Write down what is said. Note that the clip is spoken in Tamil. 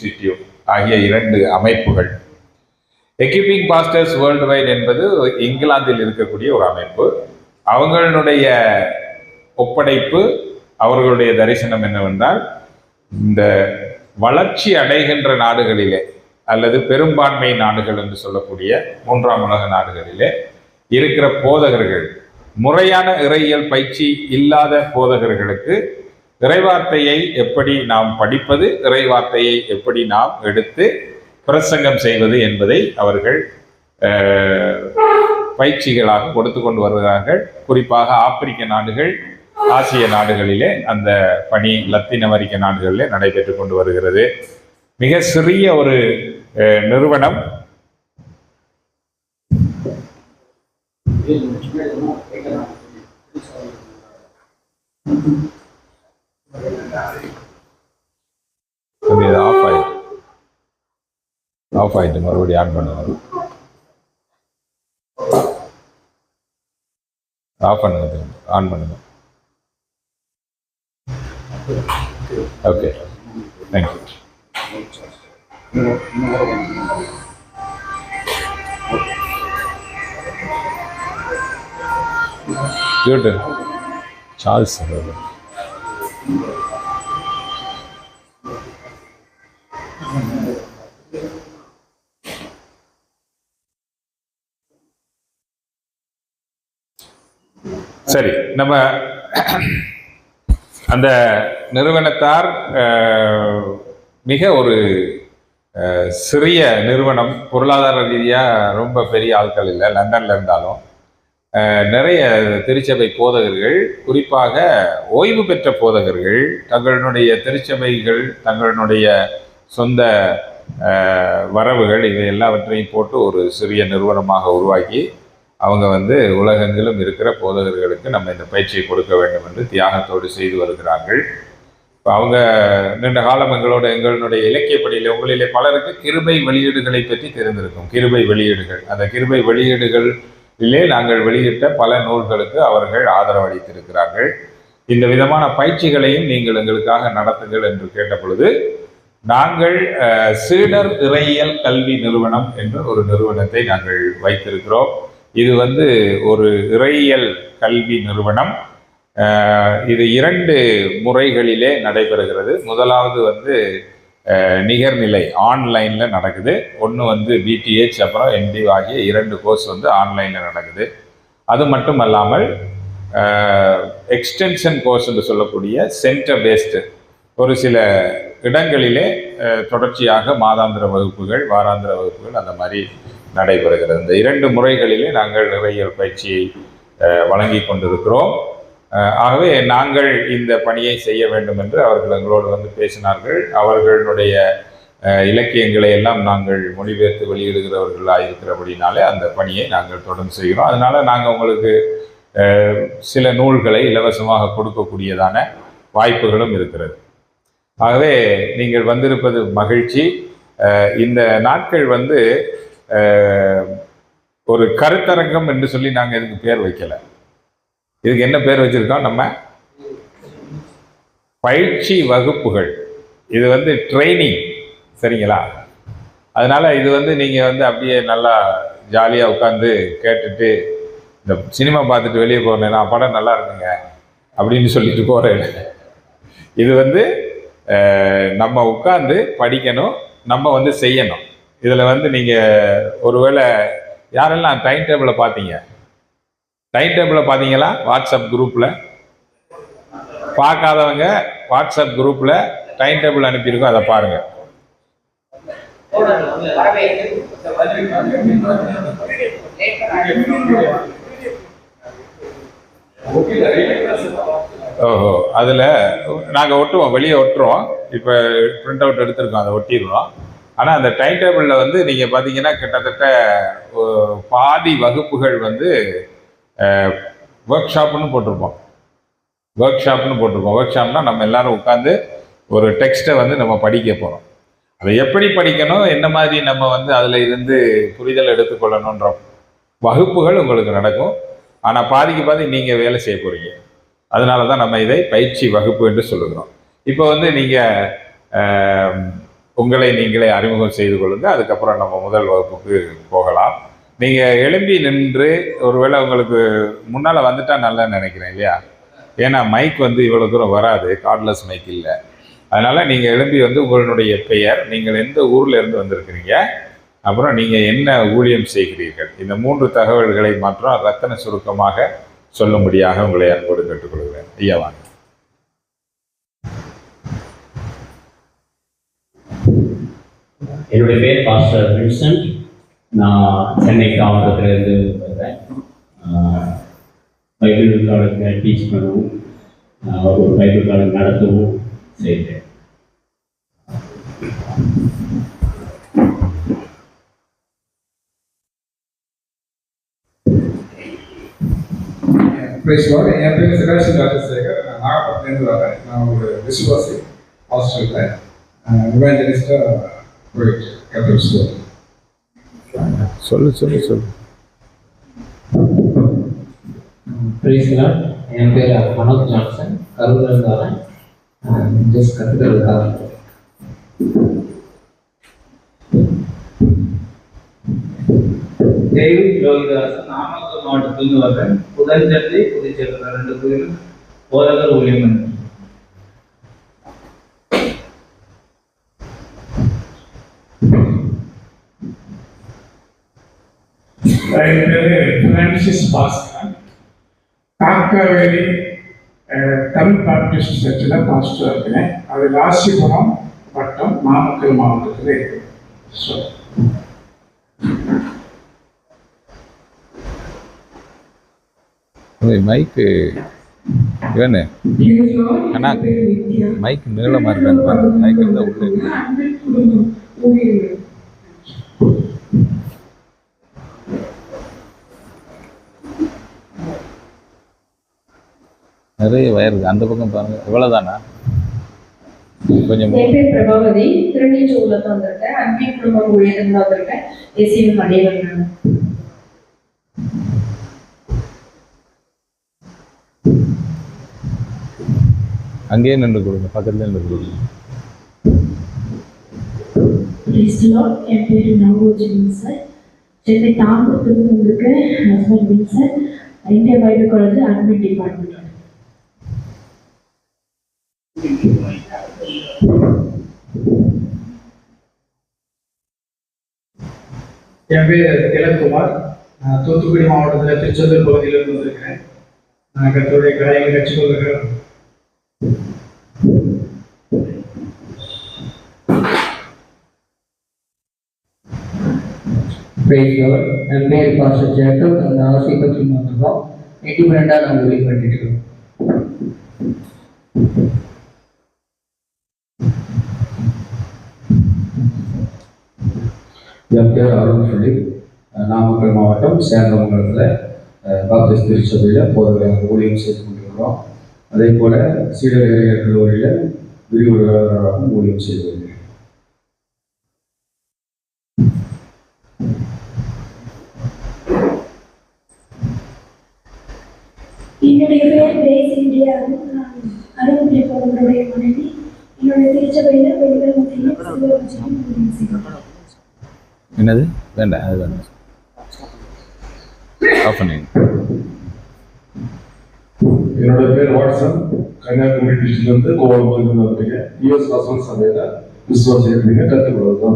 இன்ஸ்டிடியூட் ஆகிய இரண்டு அமைப்புகள். எக்யூபிங் பாஸ்டர்ஸ் வேர்ல்டு வைட் என்பது இங்கிலாந்தில் இருக்கக்கூடிய ஒரு அமைப்பு. அவங்களுடைய ஒப்படைப்பு அவர்களுடைய தரிசனம் என்னவென்றால் இந்த வளர்ச்சி அடைகின்ற நாடுகளிலே அல்லது பெரும்பான்மை நாடுகள் என்று சொல்லக்கூடிய மூன்றாம் உலக நாடுகளிலே இருக்கிற போதகர்கள் முறையான இறையியல் பயிற்சி இல்லாத போதகர்களுக்கு இறைவார்த்தையை எப்படி நாம் படிப்பது இறைவார்த்தையை எப்படி நாம் எடுத்து பிரசங்கம் செய்வது என்பதை அவர்கள் பயிற்சிகளாக கொடுத்து கொண்டு வருகிறார்கள். குறிப்பாக ஆப்பிரிக்க நாடுகள் ஆசிய நாடுகளிலே அந்த பணி லத்தீன் அமெரிக்க நாடுகளிலே நடைபெற்று கொண்டு வருகிறது. மிக சிறிய ஒரு அஹ், நிறுவனம். தம்பி, இது ஆஃப் ஆயிடுச்சு ஆஃப் ஆயிட்டு மறுபடியும் ஆன் பண்ணுங்க ஆஃப் பண்ணுங்க திரும்ப. ஆன் பண்ணுங்க ஓகே தேங்க்யூ குட் சார்ல்ஸ் அவர்கள். சரி நம்ம அந்த நிறுவனத்தார் மிக ஒரு சிறிய நிறுவனம் பொருளாதார ரீதியாக ரொம்ப பெரிய ஆட்கள் இல்லை லண்டனில் இருந்தாலும். நிறைய திருச்சபை போதகர்கள் குறிப்பாக ஓய்வு பெற்ற போதகர்கள் தங்களுடைய திருச்சபைகள் தங்களுடைய சொந்த வரவுகள் இவை எல்லாவற்றையும் போட்டு ஒரு சிறிய நிறுவனமாக உருவாக்கி அவங்க வந்து உலகெங்கிலும் இருக்கிற போதகர்களுக்கு நம்ம இந்த பயிற்சியை கொடுக்க வேண்டும் என்று தியாகத்தோடு செய்து வருகிறார்கள். இப்போ அவங்க நீண்ட காலம் எங்களோட எங்களுடைய இலக்கிய பணியில் உங்களிலே பலருக்கு கிருபை வெளியீடுகளை பற்றி தெரிந்திருக்கும். கிருபை வெளியீடுகள். அந்த கிருபை வெளியீடுகளிலே நாங்கள் வெளியிட்ட பல நூல்களுக்கு அவர்கள் ஆதரவளித்திருக்கிறார்கள் இந்த விதமான பயிற்சிகளையும் நீங்கள் எங்களுக்காக நடத்துங்கள் என்று கேட்ட பொழுது நாங்கள் சீடர் இறையியல் கல்வி நிறுவனம் என்ற ஒரு நிறுவனத்தை நாங்கள் வைத்திருக்கிறோம். இது வந்து ஒரு இறையியல் கல்வி நிறுவனம். இது இரண்டு முறைகளிலே நடைபெறுகிறது. முதலாவது வந்து நிகர்நிலை ஆன்லைனில் நடக்குது. ஒன்று வந்து பிடிஹெச் அப்புறம் என்டி ஆகிய இரண்டு கோர்ஸ் வந்து ஆன்லைனில் நடக்குது. அது மட்டும் அல்லாமல் எக்ஸ்டென்ஷன் கோர்ஸ் என்று சொல்லக்கூடிய சென்டர் பேஸ்டு ஒரு சில இடங்களிலே தொடர்ச்சியாக மாதாந்திர வகுப்புகள் வாராந்திர வகுப்புகள் அந்த மாதிரி நடைபெறுகிறது. இந்த இரண்டு முறைகளிலே நாங்கள் நிறைய பயிற்சியை வழங்கி கொண்டிருக்கிறோம். ஆகவே நாங்கள் இந்த பணியை செய்ய வேண்டும் என்று அவர்கள் எங்களோடு வந்து பேசினார்கள். அவர்களுடைய இலக்கியங்களை எல்லாம் நாங்கள் மொழிபெயர்த்து வெளியிடுகிறவர்களாக இருக்கிறபடினாலே அந்த பணியை நாங்கள் தொடர்ந்து செய்கிறோம். அதனால் நாங்கள் உங்களுக்கு சில நூல்களை இலவசமாக கொடுக்கக்கூடியதான வாய்ப்புகளும் இருக்கிறது. ஆகவே நீங்கள் வந்திருப்பது மகிழ்ச்சி. இந்த நாட்கள் வந்து ஒரு கருத்தரங்கம் என்று சொல்லி நாங்கள் இதுக்கு பேர் வைக்கலை. இதுக்கு என்ன பேர் வச்சிருக்கோம்? நம்ம பயிற்சி வகுப்புகள். இது வந்து ட்ரைனிங் சரிங்களா? அதனால் இது வந்து நீங்கள் வந்து அப்படியே நல்லா ஜாலியாக உட்காந்து கேட்டுட்டு இந்த சினிமா பார்த்துட்டு வெளியே போகிறேன்னா படம் நல்லா இருக்குங்க. அப்படின்னு சொல்லிட்டு போகிறேன் இது வந்து நம்ம உட்காந்து படிக்கணும் நம்ம வந்து செய்யணும். இதில் வந்து நீங்கள் ஒருவேளை யாரெல்லாம் டைம் டேபிளை பார்த்தீங்க டைம் டேபிளை பார்த்தீங்களா வாட்ஸ்அப் குரூப்பில் பார்க்காதவங்க வாட்ஸ்அப் குரூப்பில் டைம் டேபிள் அனுப்பியிருக்கோம் அதை பாருங்கள் ஓஹோ அதில் நாங்கள் ஒட்டுவோம் வெளியே ஒட்டுறோம். இப்போ பிரிண்ட் அவுட் எடுத்திருக்கோம் அதை ஒட்டிடுவோம் ஆனால் அந்த டைம் டேபிளில் வந்து நீங்கள் பார்த்தீங்கன்னா கிட்டத்தட்ட பாதி வகுப்புகள் வந்து ஒர்க் ஷாப்னு போட்டிருப்போம். ஒர்க் ஷாப்னு போட்டிருப்போம். ஒர்க் ஷாப்னா நம்ம எல்லாரும் உட்காந்து ஒரு டெக்ஸ்ட்டை வந்து நம்ம படிக்க போகிறோம் அதை எப்படி படிக்கணும்? என்ன மாதிரி நம்ம வந்து அதில் இருந்து புரிதல் எடுத்துக்கொள்ளணுன்ற வகுப்புகள் உங்களுக்கு நடக்கும். ஆனால் பாதிக்கு பாதி நீங்கள் வேலை செய்ய போகிறீங்க அதனால தான் நம்ம இதை பயிற்சி வகுப்பு என்று சொல்லுகிறோம். இப்போ வந்து நீங்கள் உங்களை நீங்களே அறிமுகம் செய்து கொள்ளுங்கள் அதுக்கப்புறம் நம்ம முதல் வகுப்புக்கு போகலாம். நீங்கள் எழும்பி நின்று ஒருவேளை உங்களுக்கு முன்னால் வந்துட்டா நல்லா நினைக்கிறேன் இல்லையா? ஏன்னா மைக் வந்து இவ்வளோ தூரம் வராது. கார்ட்லெஸ் மைக் இல்லை. அதனால் நீங்கள் எழும்பி வந்து உங்களுடைய பெயர் நீங்கள் எந்த ஊர்லேருந்து வந்திருக்கிறீங்க அப்புறம் நீங்கள் என்ன ஊழியம் செய்கிறீர்கள் இந்த மூன்று தகவல்களை மாற்றம் ரத்தன சுருக்கமாக சொல்லும்படியாக உங்களை அன்போடு கேட்டுக்கொள்கிறேன். ஐயா வாங்க. என்னுடைய பேர் பாஸ்டர் வின்சென்ட். நான் சென்னை மாவட்டத்திலிருந்து வருகிறேன் ஆஹ் பைபிள் காலத்தை டீச் பண்ணவும். ஆஹ் ஒரு பைபிள் காலம் நடத்தவும். செய்தேன் என் பேர் சிராசி ராஜசேகர். நான் நாகப்பட்டினேருந்து வரேன் நான் ஒரு விசுவாசி ஹாஸ்டலில் இவாஞ்சலிஸ்டாக சொல்லு சொல்லு சொல்லு. என் பேர் மனோஜ் ஜான்சன். கரூரில் வரேன் ஜஸ்ட் கற்றுக்கிறதுக்காக டேவிட் யோகிதாசன் நாமக்கல் மாவட்டத்திலிருந்து வர்றேன். புதஞ்சந்தி புதுச்சேரி ரெண்டு கோயிலும் போதகர் ஊழியம் என் பேர் பிரான்சிஸ் பாஸ்கரன் காக்காவேலி தமிழ் பாப்டிஸ்ட் சர்ச்சில் பாஸ்டர் இருக்கிறேன் அது ராசிபுரம் வட்டம் நாமக்கல் மாவட்டத்தில் இருக்கு. ஸோ மைக்கு இவனு. அண்ணா மைக் நீளமாக இருக்கான்னு பாருங்க மைக் இருந்தால் உள்ளே நிறைய வயர் அந்த பக்கம் பாருங்க. இவ்வளோதானா கொஞ்சம் என் பேர் பிரபாவதி. திருநீச்சூர்ல தான் வந்திருக்கேன். குடும்பம் மணியவன் நான் அங்கேயே நின்று கொடுங்க. பக்கத்துலேயே நின்று கொடுங்க. என் பேர் நவரோஜி சார். சென்னை தாம்பரத்துலேருந்து வந்திருக்கேன் husband Windsor India Bible college admit department என் பேர் திலக்குமார். நான் தூத்துக்குடி மாவட்டத்தில் திருச்செந்தூர் பகுதியிலிருந்து வந்திருக்கிறேன். நான் கத்தோடைய காரியங்களை கட்சி பிரைஸ் லார்ட் என் பேர் பாஸ்டர் ஜேக்கப் அந்த ஆசை பற்றி மாத்திரம் இண்டிபெண்டாக நாங்கள் வெளி பண்ணிட்டு இருக்கோம் என் பேர் அருண் பிலிப் நாமக்கல் மாவட்டம் சேந்தமங்கலத்தில் பாப்டிஸ்ட் திருச்சபையில் போதகர் ஊழியம் செய்து கொண்டிருக்கிறோம். அதே போல் சீடர் இளைஞர் கல்லூரியில் விரிவுரையாளராகவும் ஊழியம் செய்து வருகிறேன் என்னுடைய பெயர் கிரேஸ் இந்தியா நான் அருண்பிள்ளை போவனுடைய மனைவி. என்னுடைய திருச்சபையில் பெண்கள் என்னது? வேண்டாம் அது வேண்டாம். ஆஃப் பண்ணிங்க என்னோட பேர் வாட்ஸன் கன்னியாகுமரி டிஸ்ட்ரிக்ட்லேருந்து கோவளம் பகுதியில் வந்திருக்கேன். யூஎஸ் வாசன் சபையில் விசுவாசி இருக்கீங்க கற்றுக்கொள்வது